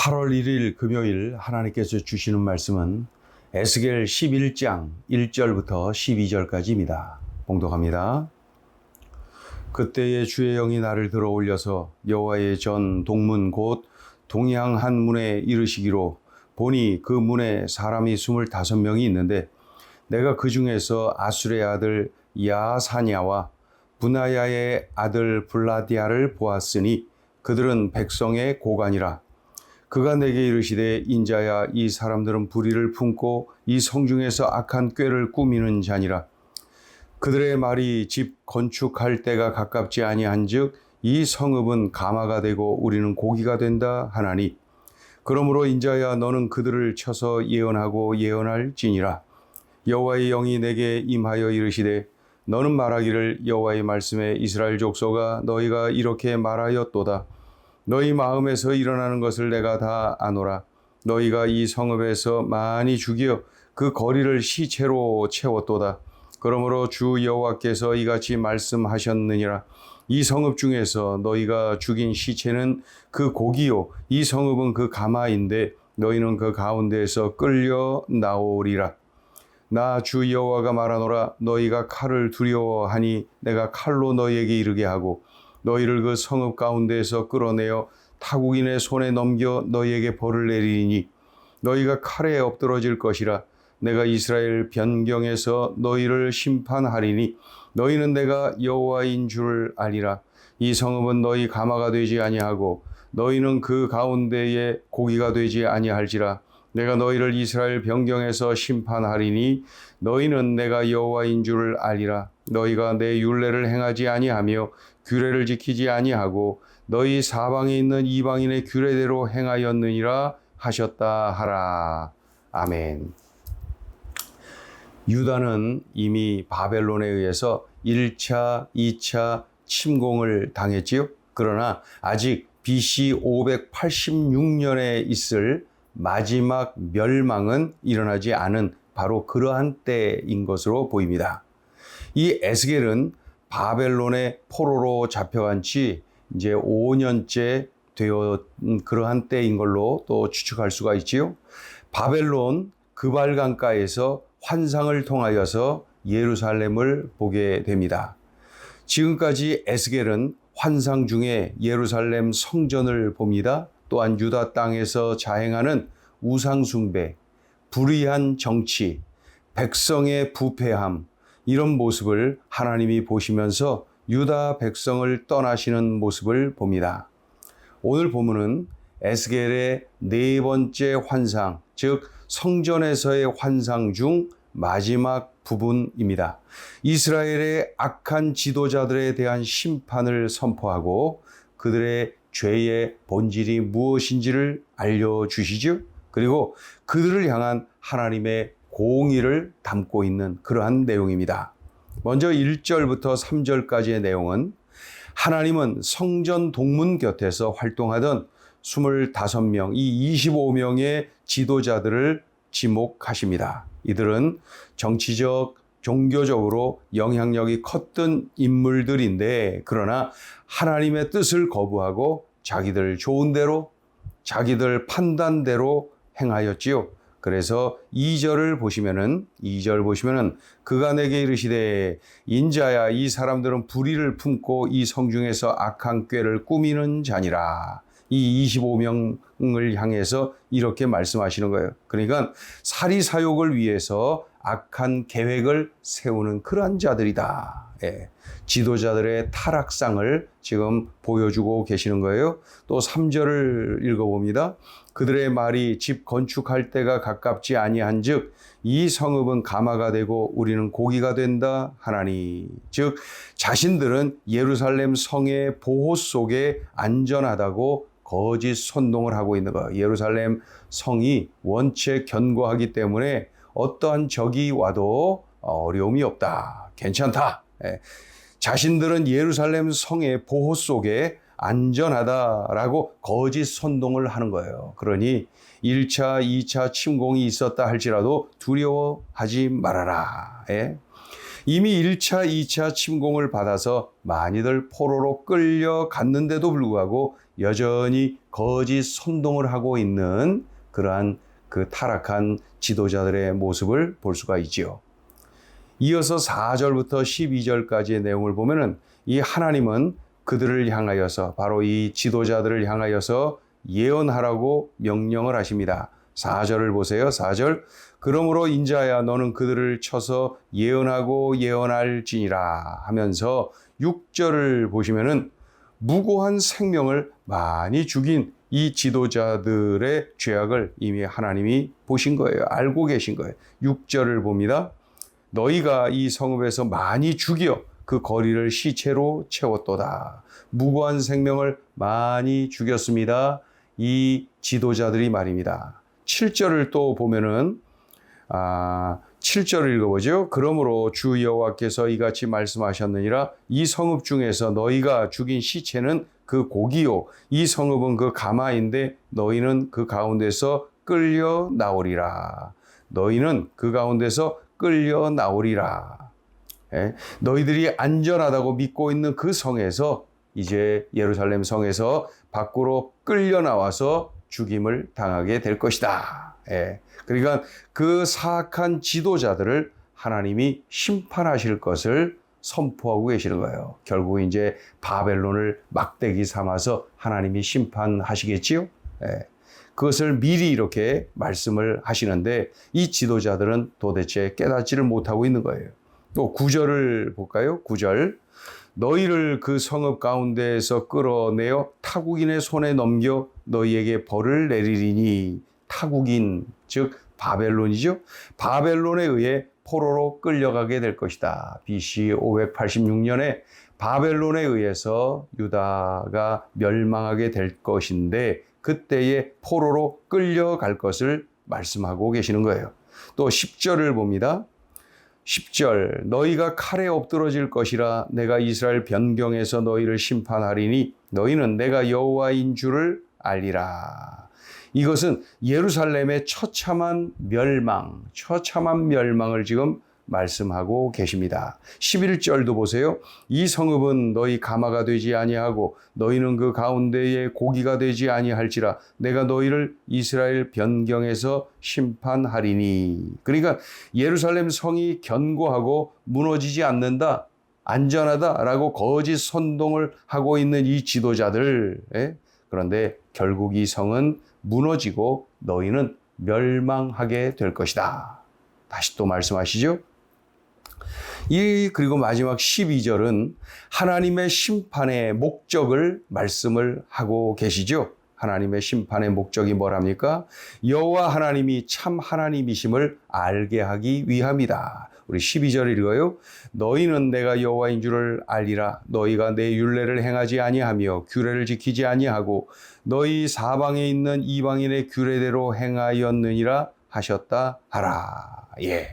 8월 1일 금요일 하나님께서 주시는 말씀은 에스겔 11장 1절부터 12절까지입니다. 봉독합니다. 그때에 주의 영이 나를 들어 올려서 여호와의 전 동문 곧 동양 한 문에 이르시기로 보니 그 문에 사람이 스물다섯 명이 있는데 내가 그 중에서 아술의 아들 야사냐와 분하야의 아들 블라디아를 보았으니 그들은 백성의 고관이라 그가 내게 이르시되 인자야 이 사람들은 불의를 품고 이 성중에서 악한 꾀를 꾸미는 자니라. 그들의 말이 집 건축할 때가 가깝지 아니한즉 이 성읍은 가마가 되고 우리는 고기가 된다 하나니. 그러므로 인자야 너는 그들을 쳐서 예언하고 예언할지니라. 여호와의 영이 내게 임하여 이르시되 너는 말하기를 여호와의 말씀에 이스라엘 족속아 너희가 이렇게 말하였도다 너희 마음에서 일어나는 것을 내가 다 아노라. 너희가 이 성읍에서 많이 죽여 그 거리를 시체로 채웠도다. 그러므로 주 여호와께서 이같이 말씀하셨느니라. 이 성읍 중에서 너희가 죽인 시체는 그 고기요 이 성읍은 그 가마인데 너희는 그 가운데에서 끌려 나오리라. 나 주 여호와가 말하노라. 너희가 칼을 두려워하니 내가 칼로 너희에게 이르게 하고 너희를 그 성읍 가운데에서 끌어내어 타국인의 손에 넘겨 너희에게 벌을 내리니 너희가 칼에 엎드러질 것이라 내가 이스라엘 변경에서 너희를 심판하리니 너희는 내가 여호와인 줄 아리라 이 성읍은 너희 가마가 되지 아니하고 너희는 그 가운데에 고기가 되지 아니할지라 내가 너희를 이스라엘 변경에서 심판하리니 너희는 내가 여호와인 줄 알리라 너희가 내 율례를 행하지 아니하며 규례를 지키지 아니하고 너희 사방에 있는 이방인의 규례대로 행하였느니라 하셨다 하라 아멘. 유다는 이미 바벨론에 의해서 1차, 2차 침공을 당했지요. 그러나 아직 BC 586년에 있을 마지막 멸망은 일어나지 않은 바로 그러한 때인 것으로 보입니다. 이 에스겔은 바벨론의 포로로 잡혀간 지 이제 5년째 되어 그러한 때인 걸로 또 추측할 수가 있지요. 바벨론 그발강가에서 환상을 통하여서 예루살렘을 보게 됩니다. 지금까지 에스겔은 환상 중에 예루살렘 성전을 봅니다. 또한 유다 땅에서 자행하는 우상숭배, 불의한 정치, 백성의 부패함, 이런 모습을 하나님이 보시면서 유다 백성을 떠나시는 모습을 봅니다. 오늘 본문은 에스겔의 네 번째 환상, 즉 성전에서의 환상 중 마지막 부분입니다. 이스라엘의 악한 지도자들에 대한 심판을 선포하고 그들의 죄의 본질이 무엇인지를 알려주시죠. 그리고 그들을 향한 하나님의 공의를 담고 있는 그러한 내용입니다. 먼저 1절부터 3절까지의 내용은 하나님은 성전 동문 곁에서 활동하던 25명, 이 25명의 지도자들을 지목하십니다. 이들은 정치적, 종교적으로 영향력이 컸던 인물들인데, 그러나 하나님의 뜻을 거부하고 자기들 좋은 대로, 자기들 판단대로 행하였지요. 그래서 2절을 보시면은 2절 보시면은 그가 내게 이르시되 인자야 이 사람들은 불의를 품고 이 성중에서 악한 꾀를 꾸미는 자니라. 이 25명을 향해서 이렇게 말씀하시는 거예요. 그러니까 사리 사욕을 위해서 악한 계획을 세우는 그러한 자들이다. 예. 지도자들의 타락상을 지금 보여주고 계시는 거예요. 또 3절을 읽어봅니다. 그들의 말이 집 건축할 때가 가깝지 아니한 즉 이 성읍은 가마가 되고 우리는 고기가 된다 하나니 즉 자신들은 예루살렘 성의 보호 속에 안전하다고 거짓 선동을 하고 있는 거. 예루살렘 성이 원체 견고하기 때문에 어떠한 적이 와도 어려움이 없다. 괜찮다. 예. 자신들은 예루살렘 성의 보호 속에 안전하다라고 거짓 선동을 하는 거예요. 그러니 1차, 2차 침공이 있었다 할지라도 두려워하지 말아라. 예? 이미 1차, 2차 침공을 받아서 많이들 포로로 끌려갔는데도 불구하고 여전히 거짓 선동을 하고 있는 그러한 그 타락한 지도자들의 모습을 볼 수가 있지요. 이어서 4절부터 12절까지의 내용을 보면은 이 하나님은 그들을 향하여서 바로 이 지도자들을 향하여서 예언하라고 명령을 하십니다. 4절을 보세요. 4절. 그러므로 인자야 너는 그들을 쳐서 예언하고 예언할지니라 하면서 6절을 보시면은 무고한 생명을 많이 죽인 이 지도자들의 죄악을 이미 하나님이 보신 거예요. 알고 계신 거예요. 6절을 봅니다. 너희가 이 성읍에서 많이 죽여 그 거리를 시체로 채웠도다. 무고한 생명을 많이 죽였습니다. 이 지도자들이 말입니다. 7절을 또 보면은 아, 7절을 읽어보죠. 그러므로 주 여호와께서 이같이 말씀하셨느니라 이 성읍 중에서 너희가 죽인 시체는 그 고기요 이 성읍은 그 가마인데 너희는 그 가운데서 끌려 나오리라. 너희는 그 가운데서 끌려 나오리라. 예? 너희들이 안전하다고 믿고 있는 그 성에서 이제 예루살렘 성에서 밖으로 끌려 나와서 죽임을 당하게 될 것이다. 예. 그러니까 그 사악한 지도자들을 하나님이 심판하실 것을 선포하고 계시는 거예요. 결국 이제 바벨론을 막대기 삼아서 하나님이 심판하시겠지요. 예. 그것을 미리 이렇게 말씀을 하시는데 이 지도자들은 도대체 깨닫지를 못하고 있는 거예요. 또 구절을 볼까요? 구절. 너희를 그 성읍 가운데에서 끌어내어 타국인의 손에 넘겨 너희에게 벌을 내리리니 타국인 즉 바벨론이죠. 바벨론에 의해 포로로 끌려가게 될 것이다. BC 586년에 바벨론에 의해서 유다가 멸망하게 될 것인데 그때에 포로로 끌려갈 것을 말씀하고 계시는 거예요. 또 10절을 봅니다. 10절 너희가 칼에 엎드러질 것이라 내가 이스라엘 변경에서 너희를 심판하리니 너희는 내가 여호와인 줄을 알리라. 이것은 예루살렘의 처참한 멸망, 처참한 멸망을 지금 말씀하고 계십니다. 11절도 보세요. 이 성읍은 너희 가마가 되지 아니하고 너희는 그 가운데에 고기가 되지 아니할지라 내가 너희를 이스라엘 변경에서 심판하리니. 그러니까 예루살렘 성이 견고하고 무너지지 않는다. 안전하다라고 거짓 선동을 하고 있는 이 지도자들. 예? 그런데 결국 이 성은 무너지고 너희는 멸망하게 될 것이다. 다시 또 말씀하시죠. 이 그리고 마지막 12절은 하나님의 심판의 목적을 말씀을 하고 계시죠. 하나님의 심판의 목적이 뭐랍니까? 여호와 하나님이 참 하나님이심을 알게 하기 위함이다. 우리 12절 읽어요. 너희는 내가 여호와인 줄을 알리라. 너희가 내 율례를 행하지 아니하며 규례를 지키지 아니하고 너희 사방에 있는 이방인의 규례대로 행하였느니라 하셨다 하라. 예.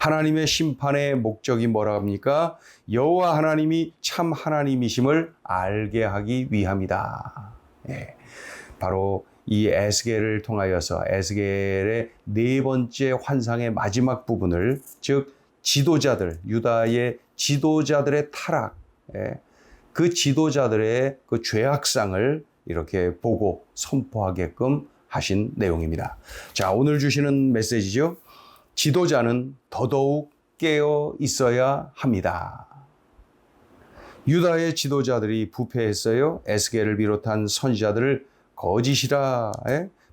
하나님의 심판의 목적이 뭐라 합니까? 여호와 하나님이 참 하나님이심을 알게 하기 위함이다. 예. 바로 이 에스겔을 통하여서 에스겔의 네 번째 환상의 마지막 부분을 즉 지도자들 유다의 지도자들의 타락 예. 그 지도자들의 그 죄악상을 이렇게 보고 선포하게끔 하신 내용입니다. 자, 오늘 주시는 메시지죠. 지도자는 더더욱 깨어 있어야 합니다. 유다의 지도자들이 부패했어요. 에스겔을 비롯한 선지자들을 거짓이라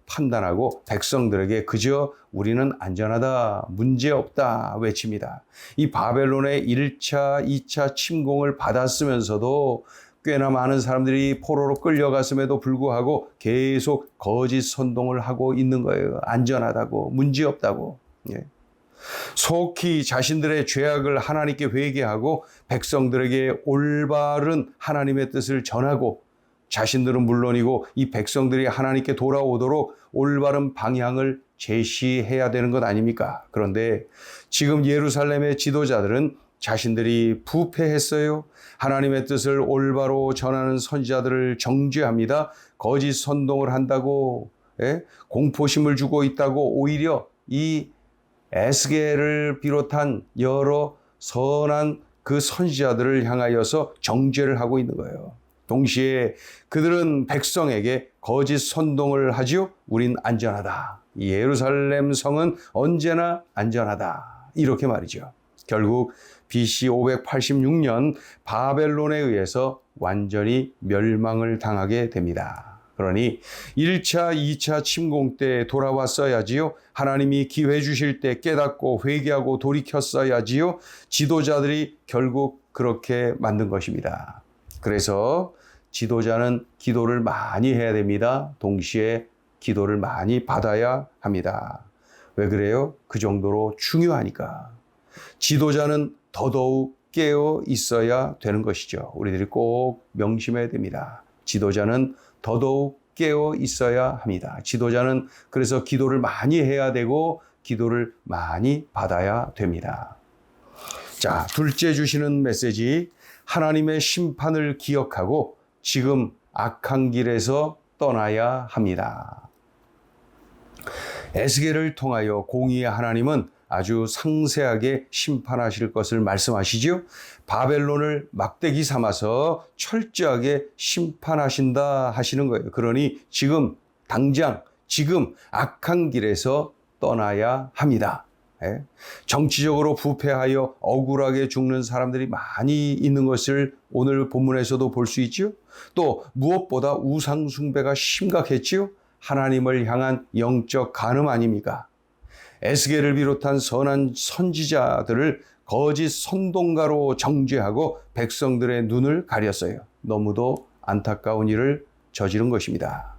판단하고 백성들에게 그저 우리는 안전하다, 문제없다 외칩니다. 이 바벨론의 1차, 2차 침공을 받았으면서도 꽤나 많은 사람들이 포로로 끌려갔음에도 불구하고 계속 거짓 선동을 하고 있는 거예요. 안전하다고, 문제없다고. 예. 속히 자신들의 죄악을 하나님께 회개하고 백성들에게 올바른 하나님의 뜻을 전하고 자신들은 물론이고 이 백성들이 하나님께 돌아오도록 올바른 방향을 제시해야 되는 것 아닙니까? 그런데 지금 예루살렘의 지도자들은 자신들이 부패했어요. 하나님의 뜻을 올바로 전하는 선지자들을 정죄합니다. 거짓 선동을 한다고 예? 공포심을 주고 있다고 오히려 이 에스겔을 비롯한 여러 선한 그 선지자들을 향하여서 정죄를 하고 있는 거예요. 동시에 그들은 백성에게 거짓 선동을 하지요. 우린 안전하다. 예루살렘 성은 언제나 안전하다. 이렇게 말이죠. 결국 BC 586년 바벨론에 의해서 완전히 멸망을 당하게 됩니다. 그러니 1차, 2차 침공 때 돌아왔어야지요. 하나님이 기회 주실 때 깨닫고 회개하고 돌이켰어야지요. 지도자들이 결국 그렇게 만든 것입니다. 그래서 지도자는 기도를 많이 해야 됩니다. 동시에 기도를 많이 받아야 합니다. 왜 그래요? 그 정도로 중요하니까. 지도자는 더더욱 깨어 있어야 되는 것이죠. 우리들이 꼭 명심해야 됩니다. 지도자는 더더욱 깨어 있어야 합니다. 지도자는 그래서 기도를 많이 해야 되고 기도를 많이 받아야 됩니다. 자, 둘째 주시는 메시지 하나님의 심판을 기억하고 지금 악한 길에서 떠나야 합니다. 에스겔을 통하여 공의의 하나님은 아주 상세하게 심판하실 것을 말씀하시지요. 바벨론을 막대기 삼아서 철저하게 심판하신다 하시는 거예요. 그러니 지금 당장 지금 악한 길에서 떠나야 합니다. 예? 정치적으로 부패하여 억울하게 죽는 사람들이 많이 있는 것을 오늘 본문에서도 볼 수 있지요. 또 무엇보다 우상 숭배가 심각했지요. 하나님을 향한 영적 간음 아닙니까? 에스겔을 비롯한 선한 선지자들을 거짓 선동가로 정죄하고 백성들의 눈을 가렸어요. 너무도 안타까운 일을 저지른 것입니다.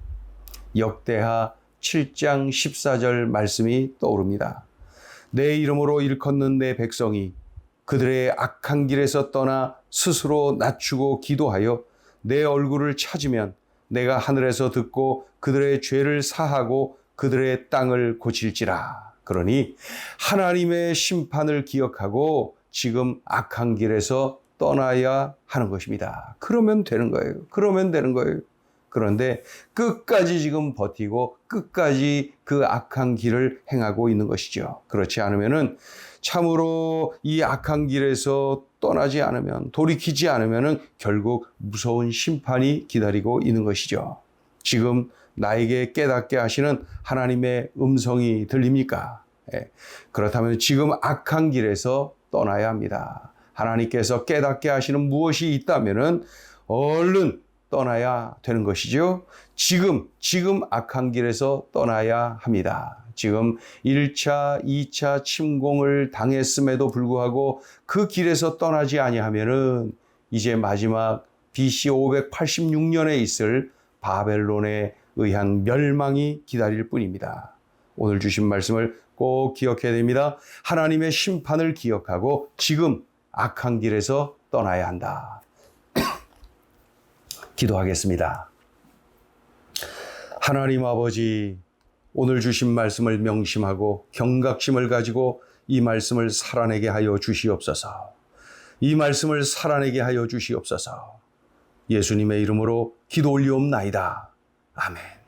역대하 7장 14절 말씀이 떠오릅니다. 내 이름으로 일컫는 내 백성이 그들의 악한 길에서 떠나 스스로 낮추고 기도하여 내 얼굴을 찾으면 내가 하늘에서 듣고 그들의 죄를 사하고 그들의 땅을 고칠지라. 그러니 하나님의 심판을 기억하고 지금 악한 길에서 떠나야 하는 것입니다. 그러면 되는 거예요. 그러면 되는 거예요. 그런데 끝까지 지금 버티고 끝까지 그 악한 길을 행하고 있는 것이죠. 그렇지 않으면은 참으로 이 악한 길에서 떠나지 않으면 돌이키지 않으면은 결국 무서운 심판이 기다리고 있는 것이죠. 지금 나에게 깨닫게 하시는 하나님의 음성이 들립니까? 예. 그렇다면 지금 악한 길에서 떠나야 합니다. 하나님께서 깨닫게 하시는 무엇이 있다면은 얼른 떠나야 되는 것이죠. 지금, 지금 악한 길에서 떠나야 합니다. 지금 1차, 2차 침공을 당했음에도 불구하고 그 길에서 떠나지 아니하면은 이제 마지막 BC 586년에 있을 바벨론에 의한 멸망이 기다릴 뿐입니다. 오늘 주신 말씀을 꼭 기억해야 됩니다. 하나님의 심판을 기억하고 지금 악한 길에서 떠나야 한다. 기도하겠습니다. 하나님 아버지, 오늘 주신 말씀을 명심하고 경각심을 가지고 이 말씀을 살아내게 하여 주시옵소서. 이 말씀을 살아내게 하여 주시옵소서. 예수님의 이름으로 기도 올리옵나이다. 아멘.